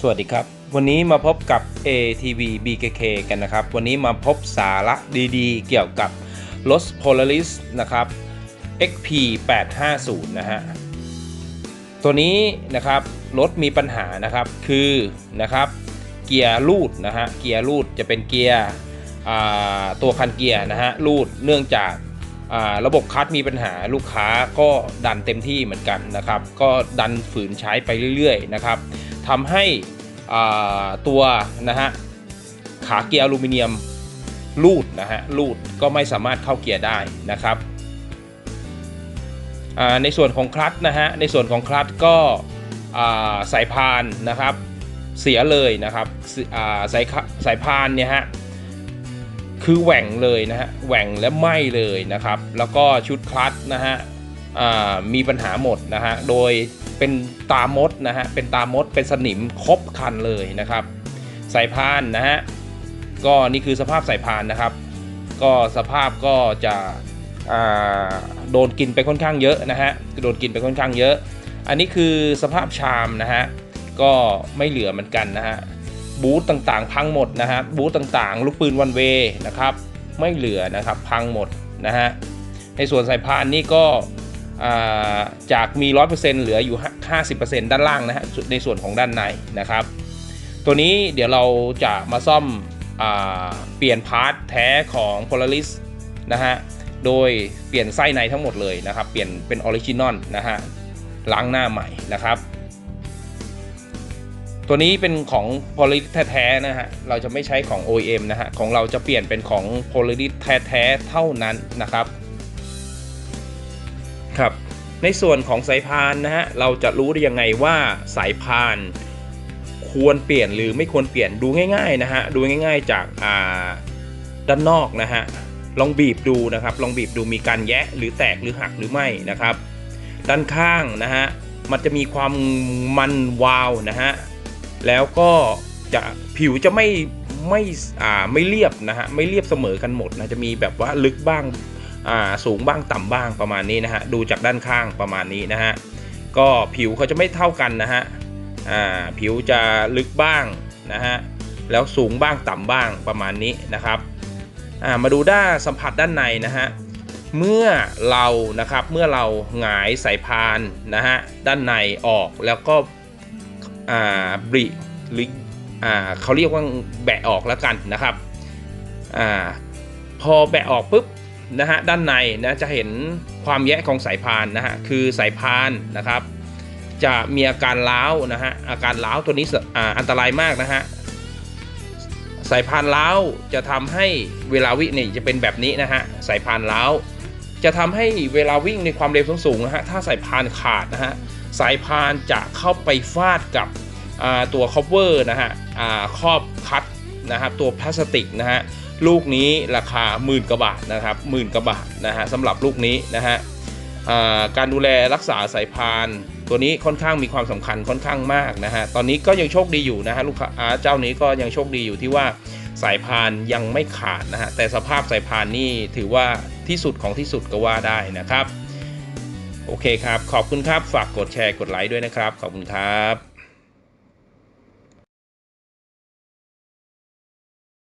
สวัสดีครับ วันนี้มาพบกับ ATV BKK กันนะครับ วันนี้มาพบสาระดีๆ เกี่ยวกับรถ Polaris นะครับ XP 850นะฮะ ตัวนี้นะครับรถมีปัญหานะครับคือนะครับเกียร์ลูดนะฮะเกียร์ลูดจะเป็นเกียร์ตัวคันเกียร์นะฮะลูดเนื่องจาการะบบคลัตช์มีปัญหาลูกค้าก็ดันเต็มที่เหมือนกันนะครับ ก็ดันฝืนใช้ไปเรื่อยๆนะครับ ทำให้ตัวนะฮะขาเกียร์อลูมิเนียมลูดนะฮะลูดก็ไม่สามารถเข้าเกียร์ได้นะครับในส่วนของคลัตช์นะฮะในส่วนของคลัตช์ก็สายพานนะครับเสียเลยนะครับสาสายสายพานเนี่ยฮะคือแหว่งเลยนะฮะแหว่งและไหม้เลยนะครับ แล้วก็ชุดคลัตช์นะฮะ มีปัญหาหมดนะฮะ โดยเป็นตามดนะฮะ เป็นตามด เป็นสนิมครบคันเลยนะครับ สายพานนะฮะ ก็นี่คือสภาพสายพานนะครับ ก็สภาพก็จะโดนกินไปค่อนข้างเยอะนะฮะ โดนกินไปค่อนข้างเยอะ อันนี้คือสภาพชามนะฮะ ก็ไม่เหลือเหมือนกันนะฮะ บูธต่างๆ พังหมดนะฮะ บูธต่างๆ ลูกปืนวันเวนะครับ ไม่เหลือนะครับ พังหมดนะฮะ ในส่วนสายพานนี่ก็ จากมี 100%เหลืออยู่ 50%ด้านล่างนะฮะในส่วนของด้านในนะครับ ตัวนี้เดี๋ยวเราจะมาซ่อมอเปลี่ยนพาร์ทแท้ของ Polaris นะฮะโดยเปลี่ยนไส้ในทั้งหมดเลยนะครับ เปลี่ยนเป็นออริจินอลนะฮะล้างหน้าใหม่นะครับ ตัวนี้เป็นของ Polaris แท้ๆนะฮะเราจะไม่ใช้ของ OEM นะฮะของเราจะเปลี่ยนเป็นของ Polaris แท้ๆเท่านั้นนะครับ ครับในส่วนของสายพานนะฮะเราจะรู้ได้ยังไงว่าสายพานควรเปลี่ยนหรือไม่ควรเปลี่ยนดูง่ายๆนะฮะดูง่าย ๆจากาด้านนอกนะฮะลองบีบดูนะครับลองบีบดูมีการแยะหรือแตกหรือหักหรือไม่นะครับ ด้านข้างนะฮะมันจะมีความมันวาวนะฮะแล้วก็จะผิวจะไม่ไม่อ่าไม่เรียบนะฮะไม่เรียบเสมอกันหมดนะจะมีแบบว่าลึกบ้าง สูงบ้างต่ำบ้างประมาณนี้นะฮะดูจากด้านข้างประมาณนี้นะฮะก็ผิวเขาจะไม่เท่ากันนะฮะอ่าผิวจะลึกบ้างนะฮะแล้วสูงบ้างต่ำบ้างประมาณนี้นะครับอ่ามาดูด้านสัมผัสด้านในนะฮะเมื่อเรานะครับเมื่อเราหงายสายพานนะฮะด้านในออกแล้วก็อ่าบริหรืออ่าเขาเรียกว่าแบะออกแล้วกันนะครับอ่าพอแบะออกปุ๊บ นะฮะด้านในนะจะเห็นความแยะของสายพานนะฮะคือสายพานนะครับ จะมีอาการล้าวนะฮะอาการล้าวตัวนี้ออันตรายมากนะฮะสายพานล้าวจะทำให้เวลาวิ่งเนี่ยจะเป็นแบบนี้นะฮะสายพานล้าวจะทำให้เวลาวิ่งในความเร็วสูงๆนะฮะถ้าสายพานขาดนะฮะสายพานจะเข้าไปฟาดกับตัวคอ v เวอร์นะฮะครอบคัดนะฮะตัวพลาสติกนะฮะ ลูกนี้ราคาหมื่นกว่าบาทนะครับหมื่นกว่าบาทนะฮะสำหรับลูกนี้นะฮะการดูแลรักษาสายพานตัวนี้ค่อนข้างมีความสำคัญค่อนข้างมากนะฮะตอนนี้ก็ยังโชคดีอยู่นะฮะลูกค้าอ่าเจ้านี้ก็ยังโชคดีอยู่ที่ว่าสายพานยังไม่ขาดนะฮะแต่สภาพสายพานนี่ถือว่าที่สุดของที่สุดก็ว่าได้นะครับ โอเคครับ ขอบคุณครับฝากกดแชร์กดไลค์ด้วยนะครับ ขอบคุณครับ